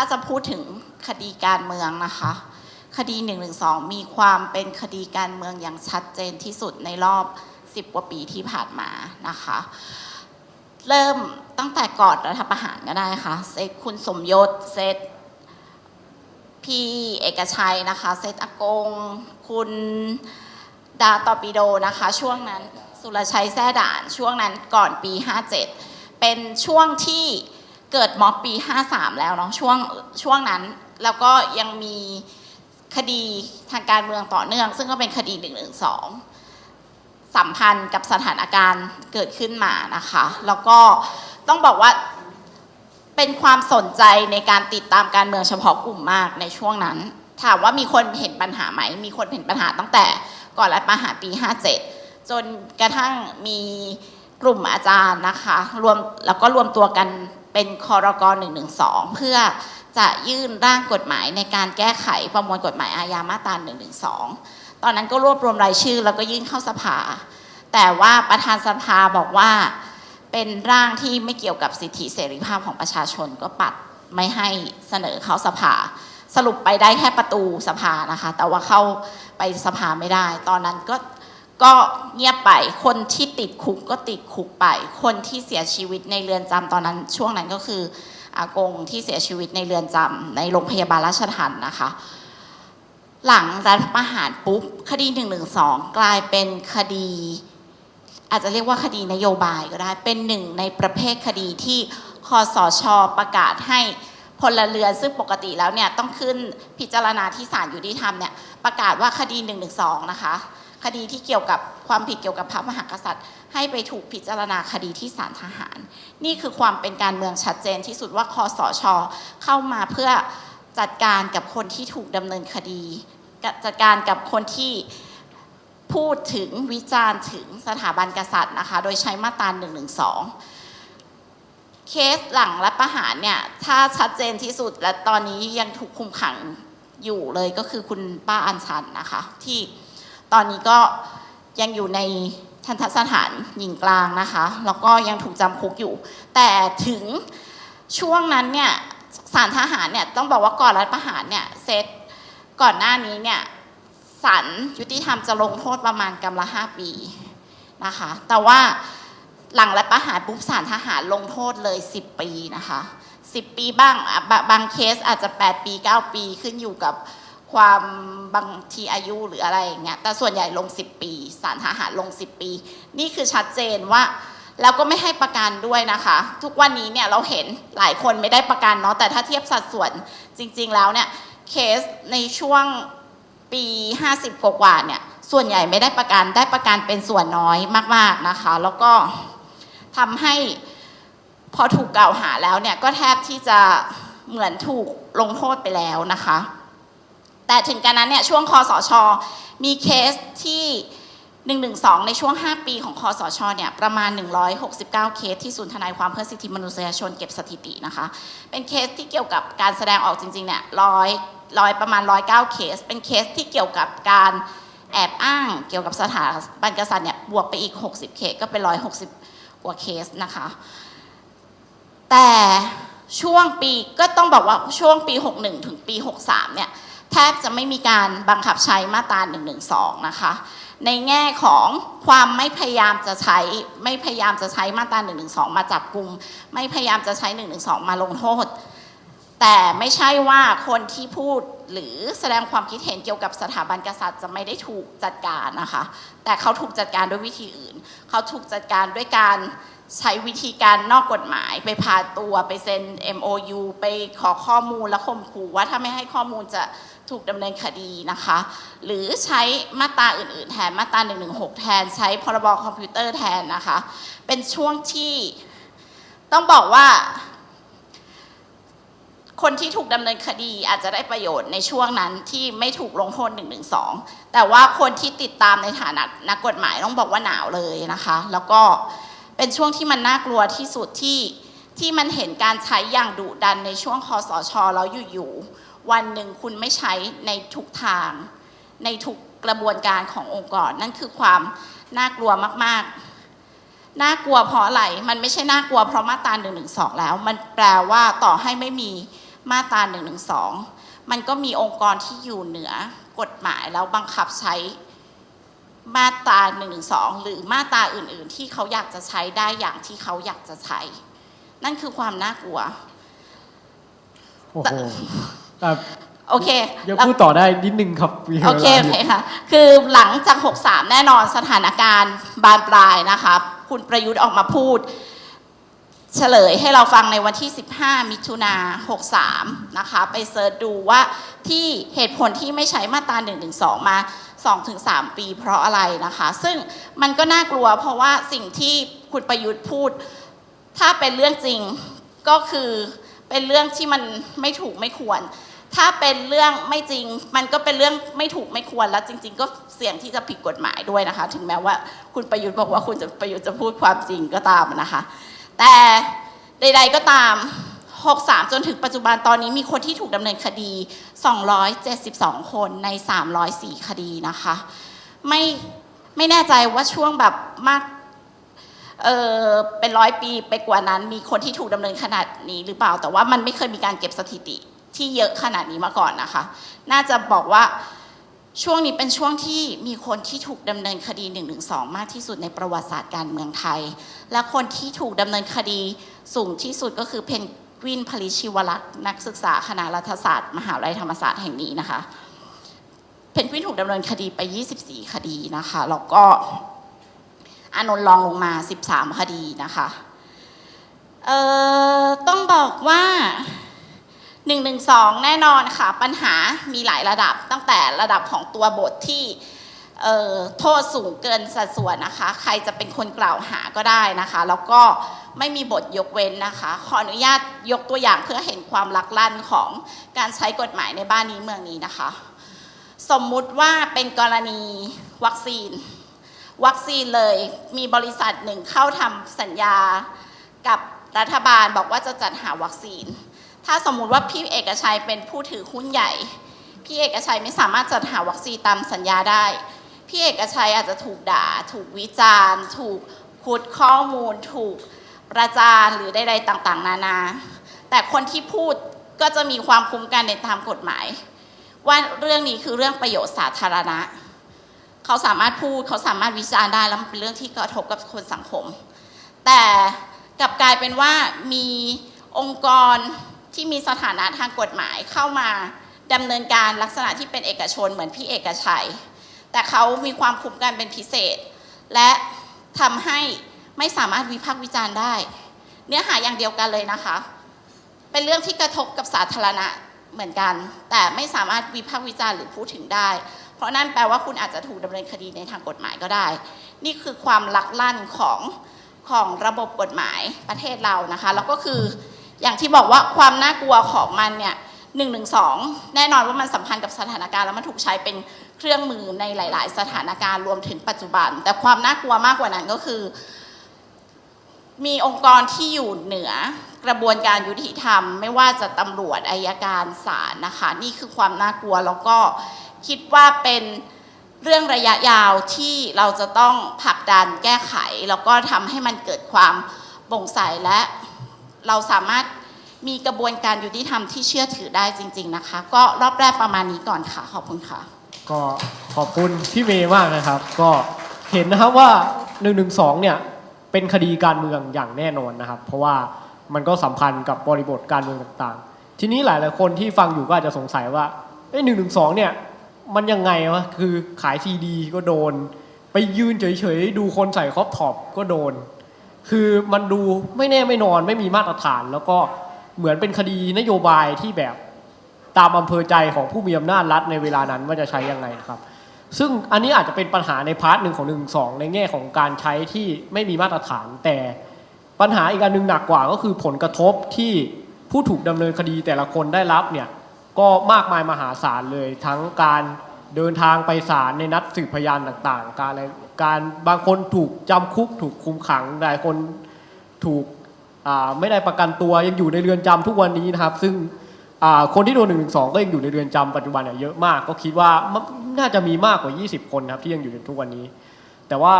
ถ้าจะพูดถึงคดีการเมืองนะคะ คดี112มีความเป็นคดีการเมืองอย่างชัดเจนที่สุดในรอบ 10 กว่าปีที่ผ่านมานะคะ เริ่มตั้งแต่ก่อนรัฐประหารก็ได้ค่ะเซตคุณสมยศเซตพี่เอกชัยนะคะเซตอากง คุณดาตอปิโดนะคะ ช่วงนั้นสุรชัยแซ่ด่านช่วงนั้นก่อนปี 57 เป็นช่วงที่ เกิดม็อบปี 53 แล้วเนาะช่วงช่วงนั้นแล้วก็ยังมีคดีทางการเมืองต่อเนื่อง ซึ่งก็เป็นคดี112สัมพันธ์กับสถานการณ์เกิดขึ้นมานะคะ แล้วก็ต้องบอกว่าเป็นความสนใจในการติดตามการเมืองเฉพาะกลุ่มมากในช่วงนั้น ถามว่ามีคนเห็นปัญหาไหม มีคนเห็นปัญหาตั้งแต่ก่อนรัฐประหารปี 57 จนกระทั่งมีกลุ่มอาจารย์นะคะรวมแล้วก็รวมตัวกัน เป็นคอรก112 เพื่อจะยื่นร่างกฎหมายในการแก้ไขประมวลกฎหมายอาญามาตรา112 ตอนนั้นก็รวบรวมรายชื่อแล้วก็ยื่นเข้าสภา แต่ว่าประธานสภาบอกว่าเป็นร่างที่ไม่เกี่ยวกับสิทธิเสรีภาพของประชาชนก็ปัดไม่ให้เสนอเข้าสภา สรุปไปได้แค่ประตูสภานะคะ แต่ว่าเข้าไปสภาไม่ได้ ตอนนั้นก็ ก็เงียบไป คนที่ติดคุกก็ติดคุกไป คนที่เสียชีวิตในเรือนจำตอนนั้น ช่วงนั้นก็คืออากงที่เสียชีวิตในเรือนจำในโรงพยาบาลราชทัณฑ์นะคะ หลังรัฐประหารปุ๊บคดี112กลายเป็นคดี อาจจะเรียกว่าคดีนโยบายก็ได้เป็นหนึ่งในประเภทคดีที่คอสชประกาศให้พลเรือนซึ่งปกติแล้วเนี่ยต้องขึ้นพิจารณาที่ศาลยุติธรรมเนี่ยประกาศว่าคดี112นะคะ คดีที่เกี่ยวกับความผิดเกี่ยวกับพระมหากษัตริย์ ให้ไปถูกพิจารณาคดีที่ศาลทหาร นี่คือความเป็นการเมืองชัดเจนที่สุดว่าคอสช เข้ามาเพื่อจัดการกับคนที่ถูกดำเนินคดี จัดการกับคนที่พูดถึงวิจารณ์ถึงสถาบันกษัตริย์นะคะ โดยใช้มาตรา1นึเคสหลังรัฐประหารเนี่ย ถ้าชัดเจนที่สุดและตอนนี้ยังถูกคุมขังอยู่เลยก็คือคุณป้าอัญชันนะคะที่ ตอนนี้ก็ยังอยู่ในทันทสถานหญิงกลางนะคะ แล้วก็ยังถูกจำคุกอยู่ แต่ถึงช่วงนั้นเนี่ยศาลทหารเนี่ยต้องบอกว่าก่อนรัฐประหารเนี่ยเซตก่อนหน้านี้เนี่ยศาลยุติธรรมจะลงโทษประมาณกำละห้าปีนะคะ แต่ว่าหลังรัฐประหารปุ๊บศาลทหารลงโทษเลย 10 ปีนะคะ 10 ปีบ้างบบางเคสอาจจะ 8 ปี 9 ปีขึ้นอยู่กับ ความบางทีอายุหรืออะไรอย่างเงี้ยแต่ส่วนใหญ่ลง 10 ปีศาลทหารลง 10 ปี นี่คือชัดเจนว่าแล้วก็ไม่ให้ประกันด้วยนะคะ ทุกวันนี้เนี่ยเราเห็นหลายคนไม่ได้ประกันเนาะแต่ถ้าเทียบสัดส่วนจริง ๆ แล้วเนี่ยเคสในช่วงปี 50 กว่าเนี่ยส่วนใหญ่ไม่ได้ประกันได้ประกันเป็นส่วนน้อยมาก ๆนะคะ แล้วก็ทำให้พอถูกกล่าวหาแล้วเนี่ยก็แทบที่จะเหมือนถูกลงโทษไปแล้วนะคะ แต่ถึงกันนั้นเนี่ยช่วงคอสช มีเคสที่ 112 ในช่วง 5 ปีของคอสชเนี่ยประมาณ 169 เคสที่ศูนย์ทนายความเพื่อสิทธิมนุษยชนเก็บสถิตินะคะ เป็นเคสที่เกี่ยวกับการแสดงออกจริงๆเนี่ยร้อยร้อยประมาณ 109 เคส เป็นเคสที่เกี่ยวกับการแอบอ้างเกี่ยวกับสถาบันกษัตริย์เนี่ยบวกไปอีก 60 เคสก็เป็น 160 กว่าเคสนะคะ แต่ช่วงปีก็ต้องบอกว่าช่วงปี 61 ถึงปี 63 เนี่ย แทบจะไม่มีการบังคับใช้มาตรา112นะคะ ในแง่ของความไม่พยายามจะใช้ไม่พยายามจะใช้มาตรา112มาจับกลุ่มไม่พยายามจะใช้112มาลงโทษ แต่ไม่ใช่ว่าคนที่พูดหรือแสดงความคิดเห็นเกี่ยวกับสถาบันกษัตริย์จะไม่ได้ถูกจัดการนะคะ แต่เขาถูกจัดการด้วยวิธีอื่น เขาถูกจัดการด้วยการใช้วิธีการนอกกฎหมายไปพาตัวไปเซ็น MOU ไปขอข้อมูลและข่มขู่ว่าถ้าไม่ให้ข้อมูลจะ ถูกดำเนินคดีนะคะ หรือใช้มาตราอื่น ๆ แทนมาตรา 116 แทนใช้พรบคอมพิวเตอร์แทนนะคะ เป็นช่วงที่ต้องบอกว่า คนที่ถูกดำเนินคดีอาจจะได้ประโยชน์ในช่วงนั้นที่ไม่ถูกลงโทษ1นึแต่ว่าคนที่ติดตามในฐานะนักกฎหมายต้องบอกว่าหนาวเลยนะคะ แล้วก็เป็นช่วงที่มันน่ากลัวที่สุดที่ที่มันเห็นการใช้อย่างดุดันในช่วงคอสชแล้วอยู่ๆ วันหนึ่งคุณไม่ใช้ในทุกทาง ในทุกกระบวนการขององค์กร นั่นคือความน่ากลัวมากๆ น่ากลัวเพราะอะไร มันไม่ใช่น่ากลัวเพราะมาตรา1นึแล้ว มันแปลว่าต่อให้ไม่มีมาตรา1นึมันก็มีองค์กรที่อยู่เหนือกฎหมายแล้วบังคับใช้มาตรา1นึหรือมาตราอื่น ๆ ที่เขาอยากจะใช้ได้อย่างที่เขาอยากจะใช้ นั่นคือความน่ากลัว โอ้โหอะโอเคยังแล้วพูดต่อได้นิดนึงครับมีวลาโอเคโอเคค่ะ คือหลังจาก 63 แน่นอนสถานการณ์บานปลายนะคะคุณประยุทธ์ออกมาพูด เฉลยให้เราฟังในวันที่ 15 มิถุนา63 นะคะ ไปเซิร์ชดูว่าที่เหตุผลที่ไม่ใช้มาตรา112 มา 2-3 ปีเพราะอะไรนะคะ ซึ่งมันก็น่ากลัวเพราะว่าสิ่งที่คุณประยุทธ์พูด ถ้าเป็นเรื่องจริงก็คือเป็นเรื่องที่มันไม่ถูกไม่ควร ถ้าเป็นเรื่องไม่จริงมันก็เป็นเรื่องไม่ถูกไม่ควรแล้วจริง ๆ ก็เสี่ยงที่จะผิดกฎหมายด้วยนะคะ ถึงแม้ว่าคุณประยุทธ์บอกว่าคุณจะประยุทธ์จะพูดความจริงก็ตามนะคะ แต่ใด ๆก็ตาม 63 จนถึงปัจจุบันตอนนี้มีคนที่ถูกดำเนินคดี 272 คนใน 304 คดีนะคะ ไม่ไม่แน่ใจว่าช่วงแบบมากเออเป็นร้อยปีไปกว่านั้น มีคนที่ถูกดำเนินขนาดนี้หรือเปล่า แต่ว่ามันไม่เคยมีการเก็บสถิติ ที่เยอะขนาดนี้มาก่อนนะคะ น่าจะบอกว่าช่วงนี้เป็นช่วงที่มีคนที่ถูกดำเนินคดี1นึมากที่สุดในประวัติศาสตร์การเมืองไทย และคนที่ถูกดำเนินคดีสูงที่สุดก็คือเพนกวินพลิชิวลักษ์นักศึกษาคณะรัฐศาสตร์ มหาวิทยาลัยธรรมศาสตร์แห่งนี้นะคะ เพนกวินถูกดำเนินคดีไป 24 คดีนะคะ แล้วก็อานนท์รองลงมา 13 คดีนะคะ เอ่อ ต้องบอกว่า 112 แน่นอนค่ะ ปัญหามีหลายระดับตั้งแต่ระดับของตัวบทที่โทษสูงเกินสัดส่วนนะคะ ใครจะเป็นคนกล่าวหาก็ได้นะคะ แล้วก็ไม่มีบทยกเว้นนะคะ ขออนุญาตยกตัวอย่างเพื่อเห็นความลักลั่นของการใช้กฎหมายในบ้านนี้เมืองนี้นะคะ สมมุติว่าเป็นกรณีวัคซีน วัคซีนเลยมีบริษัทหนึ่งเข้าทำสัญญากับรัฐบาลบอกว่าจะจัดหาวัคซีน ถ้าสมมุติว่าพี่เอกชัยเป็นผู้ถือหุ้นใหญ่ พี่เอกชัยไม่สามารถจัดหาวัคซีนตามสัญญาได้ พี่เอกชัยอาจจะถูกด่า ถูกวิจารณ์ ถูกขุดข้อมูล ถูกประจานหรือใดๆต่างๆ นานา แต่คนที่พูดก็จะมีความคุ้มกันในตามกฎหมาย ว่าเรื่องนี้คือเรื่องประโยชน์สาธารณะ เขาสามารถพูดเขาสามารถวิจารณ์ได้แล้วมันเป็นเรื่องที่กระทบกับคนสังคม แต่กลับกลายเป็นว่ามีองค์กร ที่มีสถานะทางกฎหมายเข้ามาดำเนินการลักษณะที่เป็นเอกชนเหมือนพี่เอกชัย แต่เขามีความคุ้มกันเป็นพิเศษ และทำให้ไม่สามารถวิพากษ์วิจารณ์ได้ เนื้อหาอย่างเดียวกันเลยนะคะ เป็นเรื่องที่กระทบกับสาธารณะเหมือนกัน แต่ไม่สามารถวิพากษ์วิจารณ์หรือพูดถึงได้ เพราะนั่นแปลว่าคุณอาจจะถูกดำเนินคดีในทางกฎหมายก็ได้ นี่คือความลักลั่นของของระบบกฎหมายประเทศเรานะคะ แล้วก็คือ อย่างที่บอกว่าความน่ากลัวของมันเนี่ยหนึ่งหนึ่งสองแน่นอนว่ามันสัมพันธ์กับสถานการณ์แล้วมันถูกใช้เป็นเครื่องมือในหลาย ๆ สถานการณ์รวมถึงปัจจุบัน แต่ความน่ากลัวมากกว่านั้นก็คือ มีองค์กรที่อยู่เหนือกระบวนการยุติธรรม ไม่ว่าจะตำรวจอายการศาลนะคะ นี่คือความน่ากลัวแล้วก็คิดว่าเป็นเรื่องระยะยาวที่เราจะต้องผลักดันแก้ไข แล้วก็ทำให้มันเกิดความโปร่งใสและ เราสามารถมีกระบวนการยุติธรรมที่เชื่อถือได้จริง ๆนะคะ ก็รอบแรกประมาณนี้ก่อนค่ะ ขอบคุณค่ะ ก็ขอบคุณพี่เมย์มากนะครับ ก็เห็นนะครับว่า1นึเนี่ยเป็นคดีการเมืองอย่างแน่นอนนะครับ เพราะว่ามันก็สัมพันธ์กับบริบทการเมืองต่างๆ ทีนี้หลายๆคนที่ฟังอยู่ก็อาจจะสงสัยว่าเอ้หนึ่งหนึ่งสองเนี่ยมันยังไงวะคือขายซีดีก็โดน ไปยืนเฉยๆดูคนใส่ครอปท็อปก็โดน คือมันดูไม่แน่ไม่นอนไม่มีมาตรฐาน แล้วก็เหมือนเป็นคดีนโยบายที่แบบตามอำเภอใจของผู้มีอำนาจรัฐในเวลานั้นว่าจะใช้ยังไงนะครับ ซึ่งอันนี้อาจจะเป็นปัญหาในพาร์ทหนึ่งของหนึ่งสองในแง่ของการใช้ที่ไม่มีมาตรฐาน แต่ปัญหาอีกอันหนึ่งหนักกว่าก็คือผลกระทบที่ผู้ถูกดำเนินคดีแต่ละคนได้รับเนี่ยก็มากมายมหาศาลเลยทั้งการ เดินทางไปศาลในนัดสืบพยานต่างๆ การอะไรการบางคนถูกจำคุกถูกคุมขังหลายคนถูกไม่ได้ประกันตัวยังอยู่ในเรือนจำทุกวันนี้นะครับ ซึ่งคนที่โดน1นึก็ยังอยู่ในเรือนจำปัจจุบันเนี่ยเยอะมาก ก็คิดว่านน่าจะมีมากกว่า 20 คนนะครับที่ยังอยู่ในทุกวันนี้ แต่ว่า